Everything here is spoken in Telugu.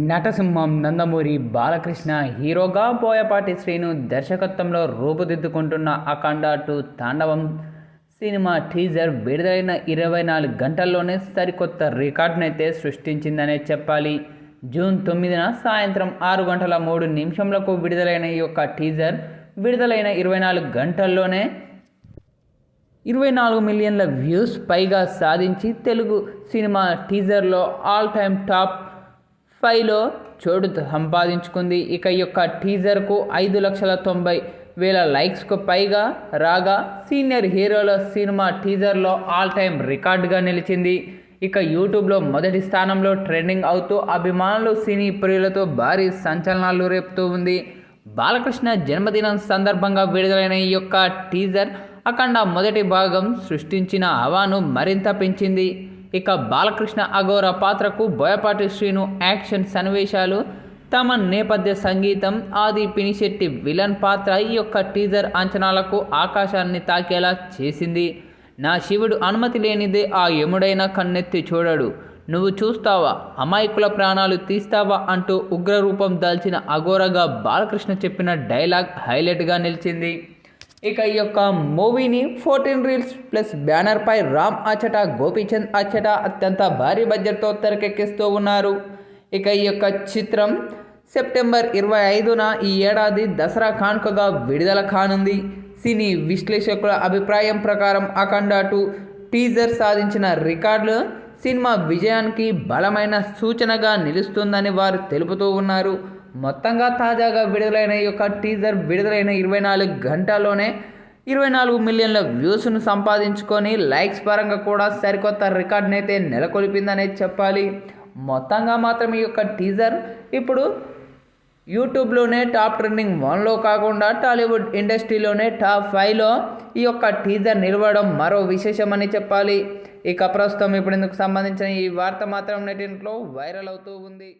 నటసింహం నందమూరి బాలకృష్ణ హీరోగా బోయపాటి శ్రీను దర్శకత్వంలో రూపుదిద్దుకుంటున్న Akhanda two Thandavam cinema teaser విడుదలైన ఇరవై నాలుగు గంటల్లోనే సరికొత్త రికార్డునైతే సృష్టించిందనే చెప్పాలి. జూన్ తొమ్మిదిన సాయంత్రం ఆరు గంటల మూడు నిమిషంలకు విడుదలైన ఈ యొక్క టీజర్ విడుదలైన ఇరవై నాలుగు గంటల్లోనే ఇరవై నాలుగు మిలియన్ల వ్యూస్ పైగా సాధించి తెలుగు సినిమా టీజర్లో ఆల్ టైమ్ టాప్ పైలో చోటు సంపాదించుకుంది. ఇక యొక్క టీజర్కు ఐదు లక్షల తొంభై వేల లైక్స్కు పైగా రాగా సీనియర్ హీరోల సినిమా టీజర్లో ఆల్ టైమ్ రికార్డుగా నిలిచింది. ఇక యూట్యూబ్లో మొదటి స్థానంలో ట్రెండింగ్ అవుతూ అభిమానులు సినీ ప్రియులతో భారీ సంచలనాలు రేపుతూ ఉంది. బాలకృష్ణ జన్మదినం సందర్భంగా విడుదలైన ఈ యొక్క టీజర్ అఖండ మొదటి భాగం సృష్టించిన హవాను మరింత పెంచింది. ఇక బాలకృష్ణ అగోర పాత్రకు బోయపాటి శ్రీను యాక్షన్ సన్నివేశాలు. తమ నేపథ్య సంగీతం ఆది పినిశెట్టి విలన్ పాత్ర ఈ యొక్క టీజర్ అంచనాలకు ఆకాశాన్ని తాకేలా చేసింది. నా శివుడు అనుమతి లేనిదే ఆ యముడైన కన్నెత్తి చూడడు. నువ్వు చూస్తావా? అమాయకుల ప్రాణాలు తీస్తావా? అంటూ ఉగ్రరూపం దాల్చిన అఘోరగా బాలకృష్ణ చెప్పిన డైలాగ్ హైలైట్గా నిలిచింది. ఇక ఈ యొక్క మూవీని ఫోర్టీన్ రీల్స్ ప్లస్ బ్యానర్పై రామ్ అచ్చట గోపీచంద్ అచ్చట అత్యంత భారీ బడ్జెట్తో తెరకెక్కిస్తూ ఉన్నారు. ఇక ఈ యొక్క చిత్రం సెప్టెంబర్ ఇరవై ఐదున ఈ ఏడాది దసరా కానుకగా విడుదల కానుంది. సినీ విశ్లేషకుల అభిప్రాయం ప్రకారం అఖండ టూ టీజర్ సాధించిన రికార్డులు సినిమా విజయానికి బలమైన సూచనగా నిలుస్తుందని వారు తెలుపుతూ ఉన్నారు. మొత్తంగా తాజాగా విడుదలైన ఈ యొక్క టీజర్ విడుదలైన ఇరవై నాలుగు గంటల్లోనే ఇరవై నాలుగు మిలియన్ల వ్యూస్ను సంపాదించుకొని లైక్స్ పరంగా కూడా సరికొత్త రికార్డ్ని అయితే నెలకొల్పిందనే చెప్పాలి. మొత్తంగా మాత్రం ఈ యొక్క టీజర్ ఇప్పుడు యూట్యూబ్లోనే టాప్ ట్రెండింగ్ వన్లో కాకుండా టాలీవుడ్ ఇండస్ట్రీలోనే టాప్ ఫైవ్లో ఈ యొక్క టీజర్ నిలవడం మరో విశేషమని చెప్పాలి. ఇక ప్రస్తుతం ఇప్పుడు ఇందుకు సంబంధించిన ఈ వార్త మాత్రం నెటింట్లో వైరల్ అవుతూ ఉంది.